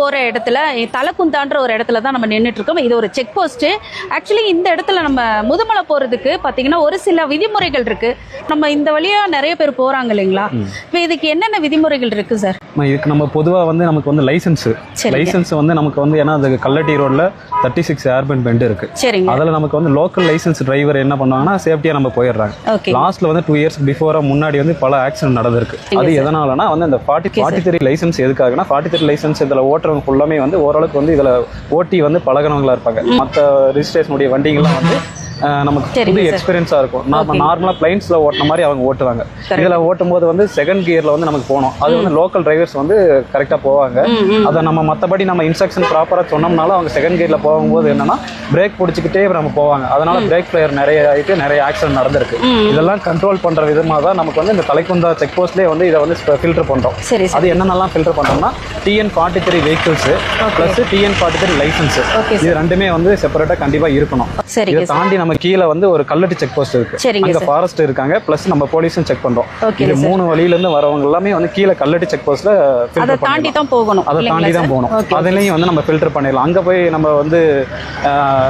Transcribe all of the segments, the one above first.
போற இடத்துல தலக்குந்தான்ற ஒரு இடத்துல தான் நம்ம நின்றுட்டு இருக்கோம் இது ஒரு செக் போஸ்ட் ஆக்சுவலி இந்த இடத்துல நம்ம முதுமலை போறதுக்கு பாத்தீங்கன்னா ஒரு சில விதிமுறைகள் இருக்கு. நம்ம இந்த வழியா நிறைய பேர் போறாங்க இல்லைங்களா? இப்போ இதுக்கு என்னென்ன விதிமுறைகள் இருக்கு சார் இதுக்கு நம்ம பொதுவாக வந்து நமக்கு வந்து லைசன்ஸ். லைசன்ஸ் வந்து நமக்கு வந்து ஏன்னா அது கல்லட்டி ரோட்ல தேர்ட்டி சிக்ஸ் ஏர்பன் பெண்ட் இருக்கு. சரிங்க. அதில் நமக்கு வந்து லோக்கல் லைசன்ஸ் டிரைவர் என்ன பண்ணுவாங்கன்னா சேஃப்டியாக நம்ம போயிடுறாங்க. ஓகே லாஸ்ட்ல வந்து டூ இயர்ஸ் பிஃபோரா முன்னாடி வந்து பல ஆக்சிடென்ட் நடந்திருக்கு. அது எதனாலனா வந்து அந்த ஃபார்ட்டி ஃபார்ட்டி த்ரீ லைசன்ஸ் எதுக்காகனா ஃபார்ட்டி த்ரீ லைசன்ஸ் இதில் ஓட்டுறவங்க ஃபுல்லாமே வந்து ஓரளவுக்கு வந்து இதில் ஓட்டி வந்து பழகினவங்களா இருப்பாங்க. மற்ற ரிஜிஸ்ட்ரேஷனுடைய வண்டிகள்லாம் வந்து நமக்கு புது. எக்ஸ்பீரியன்ஸாக இருக்கும். நம்ம. நார்மலாக பிளைன்ஸில் ஓட்டின மாதிரி அவங்க ஓட்டுவாங்க. இதில் ஓட்டும் போது வந்து செகண்ட் கியரில் வந்து நமக்கு போகணும். அது வந்து லோக்கல் டிரைவர்ஸ் வந்து கரெக்டாக போவாங்க. அதை நம்ம மற்றபடி நம்ம இன்ஸ்ட்ரக்ஷன் ப்ராப்பராக சொன்னோம்னாலும் அவங்க செகண்ட் கியரில் போகும்போது என்னன்னா பிரேக் பிடிச்சிக்கிட்டே நம்ம போவாங்க. அதனால பிரேக் பிளேயர் நிறைய ஆகிட்டு நிறைய ஆக்சிடென்ட் நடந்திருக்கு. இதெல்லாம் கண்ட்ரோல் பண்ற விதமாக தான் நமக்கு வந்து இந்த தலைக்குந்தா செக் போஸ்ட்லேயே வந்து இதை வந்து ஃபில்டர் சார் அது என்னென்னலாம் ஃபில்டர் பண்றோம்னா TN forty three vehicles plus TN forty three license இது ரெண்டுமே வந்து செப்பரேட்டா கண்டிப்பா இருக்கணும். இதை தாண்டி நம்ம கீழே வந்து ஒரு கல்லட்டி செக் போஸ்ட் இருக்கு. அங்க. ஃபாரஸ்ட் இருக்காங்க. ப்ளஸ் நம்ம போலீஸும் செக் பண்றோம். இது. மூணு வழியில இருந்து வரவங்க எல்லாமே வந்து கீழே கல்லட்டி செக் போஸ்ட்ல அதை தாண்டி தான் போகணும். அதை தாண்டி தான்? போகணும். அதுலேயும் வந்து நம்ம ஃபில்டர் பண்ணிடலாம். அங்கே போய் நம்ம வந்து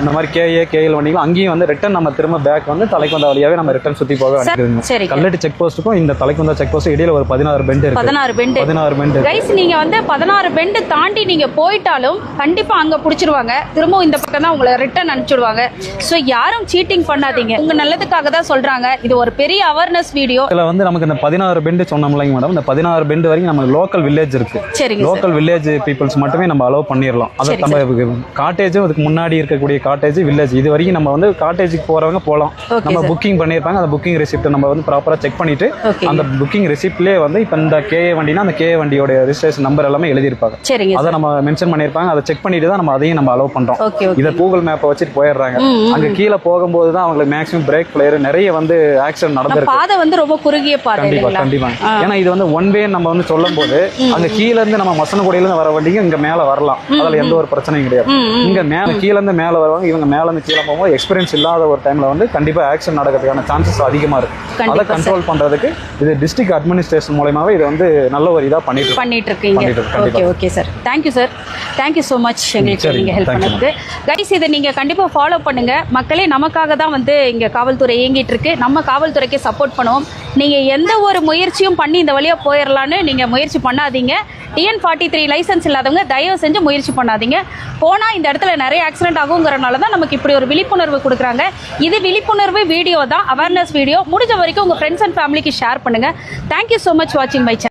இந்த மாதிரி கேஏ கேஎல் வண்டிகள் அங்கேயும் வந்து ரிட்டன் நம்ம திரும்ப பேக் வந்து தலைக்குந்தா வழியாவே நம்ம ரிட்டன் சுற்றி போக சரிங்க. கல்லட்டி செக் போஸ்ட்டுக்கும் இந்த தலைக்குந்தா செக் போஸ்ட் இடையில ஒரு பதினாறு பெண்ட் இருக்கு. பதினாறு பெண்டு பதினாறு பெண்ட் கைஸ் நீங்க வந்து பதினாறு பெண்டு தாண்டி நீங்க போயிட்டாலும் கண்டிப்பா அங்க புடிச்சிருவாங்க. திரும்பவும் இந்த பக்கம் தான் உங்களை ரிட்டர்ன் அனுப்பிச்சிடுவாங்க. ஸோ யாரும் சீட்டிங் பண்ணாதீங்க. உங்க நல்லதுக்காக தான் சொல்றாங்க. இது ஒரு பெரிய அவேர்னஸ் வீடியோ இதில் வந்து நமக்கு இந்த பதினாறு பெண்டு சொன்னோம்லைங்க மேடம் இந்த பதினாறு பெண்டு வரைக்கும் நம்ம லோக்கல் வில்லேஜ் இருக்கு. சரிங்க சார் லோக்கல் வில்லேஜ் பீப்புள்ஸ் மட்டுமே நம்ம அலோவ் பண்ணிடலாம் அதை நம்ம காட்டேஜும் அதுக்கு முன்னாடி இருக்கக்கூடிய காட்டேஜ் வில்லேஜ் இது வரைக்கும் நம்ம வந்து காட்டேஜுக்கு போறவங்க போகலாம் நம்ம. புக்கிங் பண்ணியிருப்பாங்க அந்த புக்கிங் ரெசிப்ட் நம்ம வந்து ப்ராப்பராக செக் பண்ணிட்டு. அந்த புக்கிங் ரெசிப்ட்லேயே வந்து இப்போ இந்த கேஏ வண்டினா அந்த கேஏ வண்டியோட ரெஜிஸ்ட்ரேஷன் நம்பர் எல்லாமே எழுதியிருப்பாங்க. சரிங்க அதை நம்ம மென்ஷன் பண்ணியிருப்பாங்க அதை செக் பண்ணிட்டு தான் நம்ம அதையும் நம்ம அலோவ் பண்றோம். இதை கூகுள் மேப்பை வச்சுட்டு போயிடுறாங்க. அங்க கீழே போகும்போது தான் அவங்களுக்கு மேக்ஸிமம் பிரேக் பிளேயர் நிறைய வந்து ஆக்சிடென்ட் நடந்திருக்கு. பாதை வந்து ரொம்ப குறுகிய பாதை கண்டிப்பா கண்டிப்பா. ஏன்னா இது வந்து ஒன் வே நம்ம வந்து சொல்லும் போது அங்க கீழ இருந்து நம்ம மசனகுடியில இருந்து வர வண்டிங்க இங்க மேல வரலாம். அதுல எந்த ஒரு பிரச்சனையும் கிடையாது. இங்க மேல கீழ இருந்து மேல வருவாங்க இவங்க மேல இருந்து கீழே போகும்போது எக்ஸ்பீரியன்ஸ் இல்லாத ஒரு டைம்ல வந்து கண்டிப்பா ஆக்சிடென்ட் நடக்கிறதுக்கான சான்சஸ் அதிகமா இருக்கு. அதை கண்டிப்பா. கண்ட்ரோல் பண்றதுக்கு இது டிஸ்ட்ரிக்ட் அட்மினிஸ்ட்ரேஷன் மூலயமாவே இது வந்து நல்ல ஒரு இதா பண்ணிட்டு. பண்ணிட்டு இருக்கீங்க okay okay sir thank you sir thank you so much எங்களுக்கு நீங்கள் ஹெல்ப் பண்ணதுக்கு. கைஸ் இதை நீங்கள் கண்டிப்பாக ஃபாலோ பண்ணுங்க. மக்களே நமக்காக தான் வந்து இங்கே காவல்துறை இயங்கிட்டு இருக்கு. நம்ம காவல்துறைக்கு சப்போர்ட் பண்ணுவோம். நீங்கள் எந்த ஒரு முயற்சியும் பண்ணி இந்த வழியாக போயிடலான்னு நீங்கள் முயற்சி பண்ணாதீங்க. டிஎன் ஃபார்ட்டி த்ரீ லைசன்ஸ் இல்லாதவங்க தயவு செஞ்சு முயற்சி பண்ணாதீங்க. போனால் இந்த இடத்துல நிறைய ஆக்சிடென்ட் ஆகுங்கிறனால தான் நமக்கு இப்படி ஒரு விழிப்புணர்வு கொடுக்குறாங்க. இது விழிப்புணர்வு வீடியோ தான் அவேர்னஸ் வீடியோ முடிஞ்ச வரைக்கும் உங்கள் ஃப்ரெண்ட்ஸ் அண்ட் ஃபேமிலிக்கு ஷேர் பண்ணுங்கள் தேங்க்யூ ஸோ மச் வாட்சிங் மை சேனல்